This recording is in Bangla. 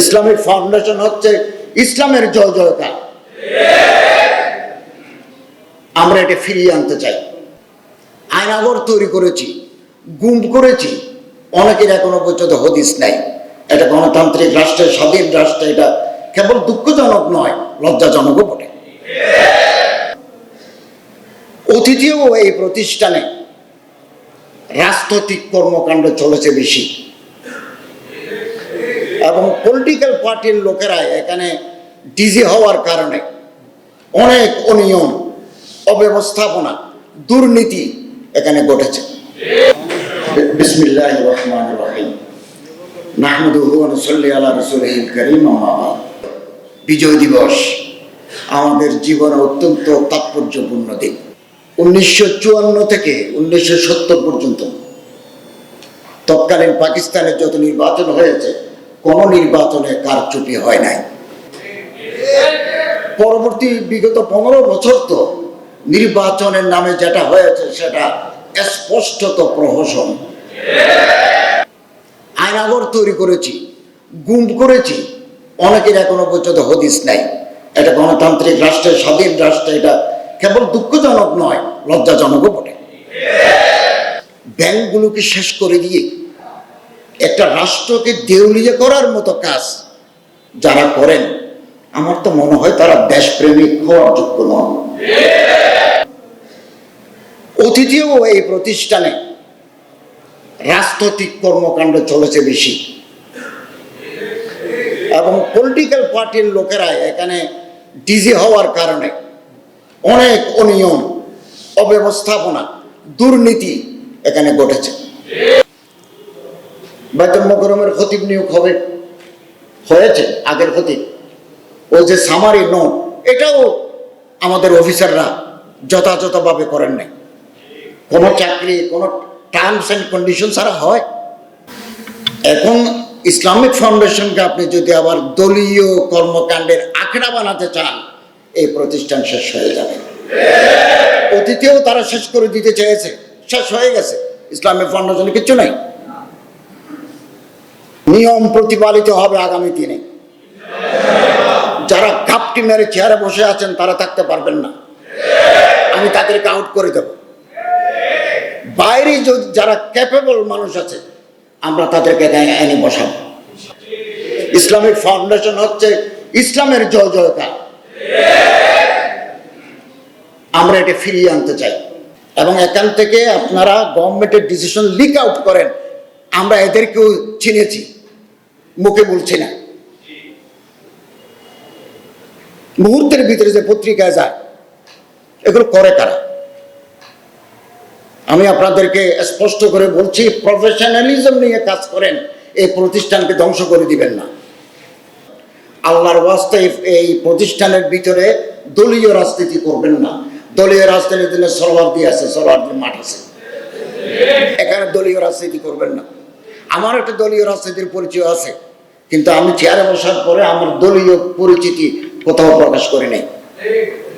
ইসলামিক ফাউন্ডেশন হচ্ছে ইসলামের জয় জয়কার। আমরা এটা ফিরিয়ে আনতে চাই। আয়নাগর তৈরি করেছি গুম করেছি, অনেকের এখনও পর্যন্ত হদিস নাই। এটা গণতান্ত্রিক রাষ্ট্রের, স্বাধীন রাষ্ট্রে, এটা কেবল দুঃখজনক নয়, লজ্জাজনকও বটে। অতিথিও এই প্রতিষ্ঠানে রাজনৈতিক কর্মকাণ্ড চলেছে বেশি। এবং পলিটিক্যাল পার্টির লোকেরা এখানে ডিজি হওয়ার কারণে অনেক অনিয়ম, অব্যবস্থাপনা, দুর্নীতি এখানে ঘটেছে। বিজয় দিবস আমাদের জীবনে অত্যন্ত তাৎপর্যপূর্ণ দিন। উনিশশো চুয়ান্ন থেকে উনিশশো সত্তর পর্যন্ত তৎকালীন পাকিস্তানের যত নির্বাচন হয়েছে কোন নির্বাচনে কারচুপি হয় নাই। পরবর্তী বিগত পনেরো বছর তো নির্বাচনের নামে যেটা হয়েছে সেটা স্পষ্টত প্রহসন। আয়নাগর তৈরি করেছি, গুম করেছি, অনেকের এখনও পর্যন্ত হদিস নাই। এটা গণতান্ত্রিক রাষ্ট্রের, স্বাধীন রাষ্ট্রে এটা কেবল দুঃখজনক নয়, লজ্জাজনকও বটে। ব্যাংকগুলোকে শেষ করে দিয়ে একটা রাষ্ট্রকে দেউলিয়া করার মতো কাজ যারা করেন, আমার তো মনে হয় তারা দেশপ্রেমিক হওয়ার যোগ্য নন। অতিথিও এই প্রতিষ্ঠানে রাজনৈতিক কর্মকাণ্ড চলেছে বেশি। এবং পলিটিক্যাল পার্টির লোকেরা এখানে ডিজি হওয়ার কারণে অনেক অনিয়ম, অব্যবস্থাপনা, দুর্নীতি এখানে ঘটেছে। বাইতুল মোকরমের খতিব নিয়োগ হবে। হয়েছে, আগের খতিব। ওই যে সামারি নোট এটাও আমাদের অফিসাররা যথাযথভাবে করেন নাই। কোনো চাকরি, কোনো টার্মস অ্যান্ড কন্ডিশন ছাড়া হয়। এখন ইসলামিক ফাউন্ডেশনকে আপনি যদি আবার দলীয় কর্মকাণ্ডের আখড়া বানাতে চান, এই প্রতিষ্ঠান শেষ হয়ে যাবে। অতীতেও তারা শেষ করে দিতে চেয়েছে, শেষ হয়ে গেছে। ইসলামিক ফাউন্ডেশনে কিছু নাই। নিয়ম প্রতিপালিত হবে আগামী দিনে। যারা কাপটি মেরে চেয়ারে বসে আছেন, তারা থাকতে পারবেন না। আমি তাদেরকে আউট করে দেব। বাইরে যদি যারা ক্যাপেবল মানুষ আছে, আমরা তাদেরকে এনে বসাবো। ইসলামিক ফাউন্ডেশন হচ্ছে ইসলামের জয় জয়কার। আমরা এটা ফিরিয়ে আনতে চাই। এবং এখান থেকে আপনারা গভর্নমেন্টের ডিসিশন লিক আউট করেন। আমরা এদেরকেও চিনেছি। মুখে বলছি না। মুহূর্তের ভিতরে যে পত্রিকায় যায়, এগুলো করে কারা? আমি আপনাদেরকে স্পষ্ট করে বলছি প্রফেশনালিজম নিয়ে কাজ করেন, এই প্রতিষ্ঠানকে ধ্বংস করে দিবেন না। আল্লাহর এই প্রতিষ্ঠানের ভিতরে দলীয় রাজনীতি করবেন না। দলীয় রাজনীতির জন্য দিয়ে আছে সরোয়ার দিয়ে মাঠ আছে। এখানে দলীয় রাজনীতি করবেন না। আমার একটা দলীয় রাজনীতির পরিচয় আছে। কিন্তু আমি চেয়ারে বসার পরে আমার দলীয় পরিচিতি কোথাও প্রকাশ করি নাই।